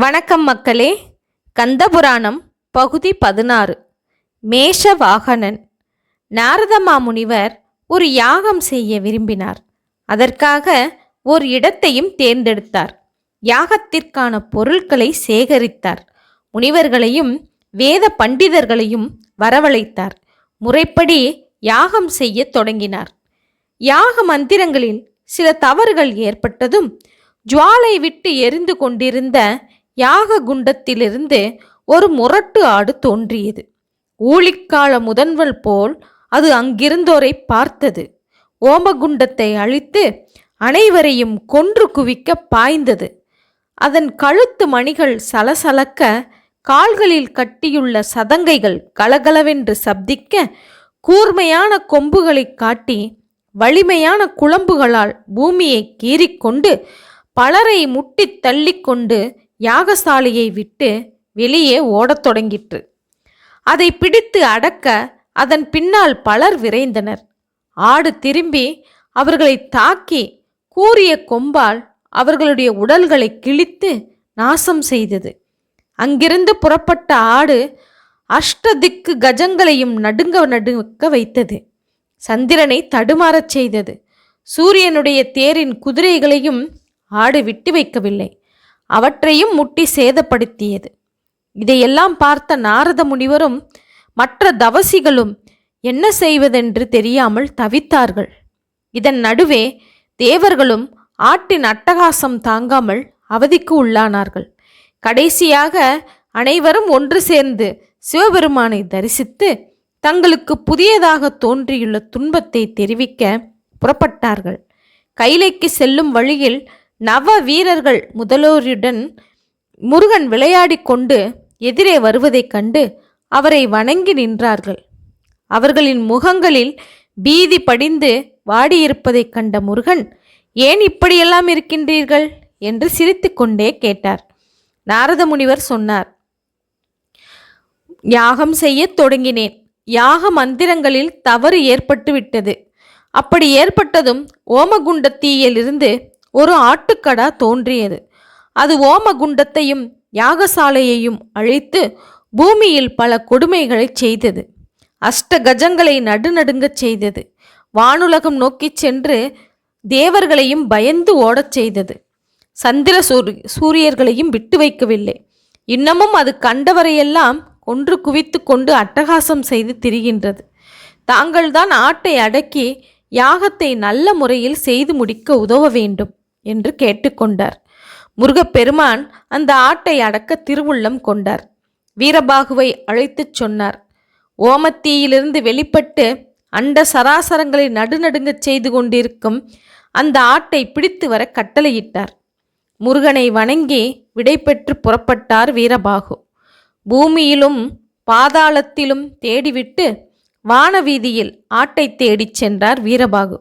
வணக்கம் மக்களே. கந்தபுராணம் பகுதி பதினாறு. மேஷவாகனன். நாரதமா முனிவர் ஒரு யாகம் செய்ய விரும்பினார். அதற்காக ஒரு இடத்தையும் தேர்ந்தெடுத்தார். யாகத்திற்கான பொருட்களை சேகரித்தார். முனிவர்களையும் வேத பண்டிதர்களையும் வரவழைத்தார். முறைப்படி யாகம் செய்ய தொடங்கினார். யாக மந்திரங்களில் சில தவறுகள் ஏற்பட்டதும் ஜுவாலை விட்டு எரிந்து கொண்டிருந்த யாக குண்டத்திலிருந்து ஒரு முரட்டு ஆடு தோன்றியது. ஊழிக்கால முதன்வல் போல் அது அங்கிருந்தோரை பார்த்தது. ஓமகுண்டத்தை அழித்து அனைவரையும் கொன்று குவிக்க பாய்ந்தது. அதன் கழுத்து மணிகள் சலசலக்க கால்களில் கட்டியுள்ள சதங்கைகள் கலகலவென்று சப்திக்க கூர்மையான கொம்புகளை காட்டி வலிமையான குழம்புகளால் பூமியை கீறிக்கொண்டு பலரை முட்டித் தள்ளிக்கொண்டு யாகசாலையை விட்டு வெளியே ஓடத் தொடங்கிற்று. அதை பிடித்து அடக்க அதன் பின்னால் பலர் விரைந்தனர். ஆடு திரும்பி அவர்களை தாக்கி கூறிய கொம்பால் அவர்களுடைய உடல்களை கிழித்து நாசம் செய்தது. அங்கிருந்து புறப்பட்ட ஆடு அஷ்டதிக்கு கஜங்களையும் நடுங்க நடுக்க வைத்தது. சந்திரனை தடுமாறச் செய்தது. சூரியனுடைய தேரின் குதிரைகளையும் ஆடு விட்டு வைக்கவில்லை. அவற்றையும் முட்டி சேதப்படுத்தியது. இதையெல்லாம் பார்த்த நாரத முனிவரும் மற்ற தவசிகளும் என்ன செய்வதென்று தெரியாமல் தவித்தார்கள். இதன் நடுவே தேவர்களும் ஆட்டின் அட்டகாசம் தாங்காமல் அவதிக்கு உள்ளானார்கள். கடைசியாக அனைவரும் ஒன்று சேர்ந்து சிவபெருமானை தரிசித்து தங்களுக்கு புதியதாக தோன்றியுள்ள துன்பத்தை தெரிவிக்க புறப்பட்டார்கள். கைலைக்கு செல்லும் வழியில் நவ வீரர்கள் முதலோருடன் முருகன் விளையாடிக் கொண்டு எதிரே வருவதைக் கண்டு அவரை வணங்கி நின்றார்கள். அவர்களின் முகங்களில் பீதி படிந்து வாடியிருப்பதைக் கண்ட முருகன் ஏன் இப்படியெல்லாம் இருக்கின்றீர்கள்? என்று சிரித்துக்கொண்டே கேட்டார். நாரத முனிவர் சொன்னார் யாகம் செய்யத் தொடங்கினேன். யாக மந்திரங்களில் தவறு ஏற்பட்டு விட்டது அப்படி ஏற்பட்டதும் ஓமகுண்டத்தீயிலிருந்து ஒரு ஆட்டுக்கடா தோன்றியது. அது ஓமகுண்டத்தையும் யாகசாலையையும் அழித்து பூமியில் பல கொடுமைகளைச் செய்தது. அஷ்ட கஜங்களை நடுநடுங்கச் செய்தது. வானுலகம் நோக்கிச் சென்று தேவர்களையும் பயந்து ஓடச் செய்தது. சந்திர சூரி சூரியர்களையும் விட்டு வைக்கவில்லை. இன்னமும் அது கண்டவரையெல்லாம் கொன்று குவித்து கொண்டு அட்டகாசம் செய்து திரிகின்றது. தாங்கள்தான் ஆட்டை அடக்கி யாகத்தை நல்ல முறையில் செய்து முடிக்க உதவ வேண்டும் என்று கேட்டுக்கொண்டார். முருகப்பெருமான் அந்த ஆட்டை அடக்க திருவுள்ளம் கொண்டார். வீரபாகுவை அழைத்துச் சொன்னார். ஓமத்தீயிலிருந்து வெளிப்பட்டு அண்ட சராசரங்களை நடுநடுங்கச் செய்து கொண்டிருக்கும் அந்த ஆட்டை பிடித்து வர கட்டளையிட்டார். முருகனை வணங்கி விடைபெற்று புறப்பட்டார் வீரபாகு. பூமியிலும் பாதாளத்திலும் தேடிவிட்டு வானவீதியில் ஆட்டை தேடிச் சென்றார் வீரபாகு.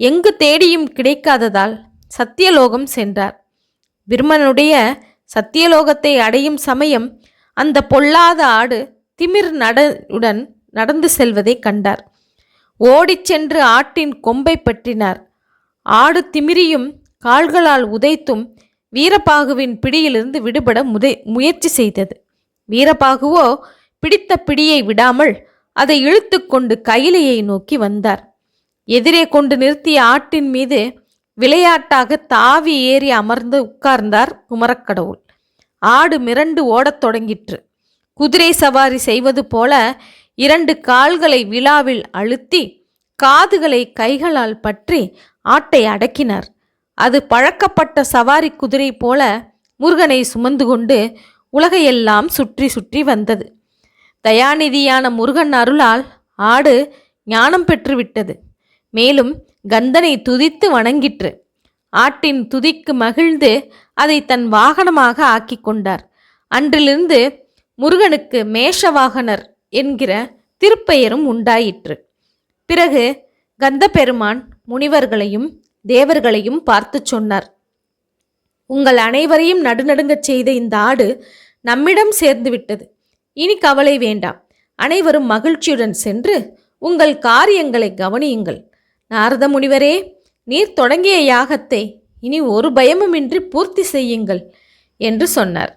எங்கு தேடியும் கிடைக்காததால் சத்தியலோகம் சென்றார். பிரம்மனுடைய சத்தியலோகத்தை அடையும் சமயம் அந்த பொல்லாத ஆடு திமிர் நடவுடன் நடந்து செல்வதை கண்டார். ஓடிச் சென்று ஆட்டின் கொம்பை பற்றினார். ஆடு திமிரியும் கால்களால் உதைத்தும் வீரபாகுவின் பிடியிலிருந்து விடுபட முதை முயற்சி செய்தது. வீரபாகுவோ பிடித்த பிடியை விடாமல் அதை இழுத்துக்கொண்டு கைலையை கையிலையை நோக்கி வந்தார். எதிரே கொண்டு நிறுத்திய ஆட்டின் மீது விளையாட்டாக தாவி ஏறி அமர்ந்து உட்கார்ந்தார் குமரக்கடவுள். ஆடு மிரண்டு ஓடத் தொடங்கிற்று. குதிரை சவாரி செய்வது போல இரண்டு கால்களை விழாவில் அழுத்தி காதுகளை கைகளால் பற்றி ஆட்டை அடக்கினார். அது பழக்கப்பட்ட சவாரி குதிரை போல முருகனை சுமந்து கொண்டு உலகையெல்லாம் சுற்றி சுற்றி வந்தது. தயாநிதியான முருகன் அருளால் ஆடு ஞானம் பெற்றுவிட்டது. மேலும் கந்தனை துதித்து வணங்கிற்று. ஆட்டின் துதிக்கு மகிழ்ந்து அதை தன் வாகனமாக ஆக்கி கொண்டார். அன்றிலிருந்து முருகனுக்கு மேஷவாகனர் என்கிற திருப்பெயரும் உண்டாயிற்று. பிறகு கந்தபெருமான் முனிவர்களையும் தேவர்களையும் பார்த்து சொன்னார். உங்கள் அனைவரையும் நடுநடுங்கச் செய்த இந்த ஆடு நம்மிடம் சேர்ந்து விட்டது இனி கவலை வேண்டாம். அனைவரும் மகிழ்ச்சியுடன் சென்று உங்கள் காரியங்களை கவனியுங்கள். நாரத முனிவரே நீர் தொடங்கிய யாகத்தை இனி ஒரு பயமுமின்றி பூர்த்தி செய்யுங்கள் என்று சொன்னார்.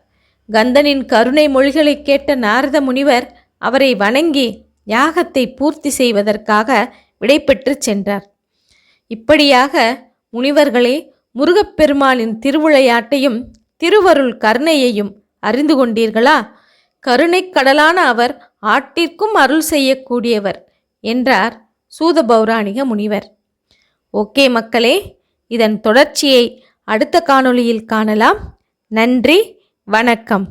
கந்தனின் கருணை மொழிகளை கேட்ட நாரத முனிவர் அவரை வணங்கி யாகத்தை பூர்த்தி செய்வதற்காக விடைபெற்று சென்றார். இப்படியாக முனிவர்களே முருகப்பெருமானின் திருவிளையாட்டையும் திருவருள் கருணையையும் அறிந்து கொண்டீர்களா? கருணைக் கடலான அவர் ஆட்டிற்கும் அருள் செய்யக்கூடியவர் என்றார் சூத பௌராணிக முனிவர். ஓகே மக்களே இதன் தொடர்ச்சியை அடுத்த காணொளியில் காணலாம். நன்றி வணக்கம்.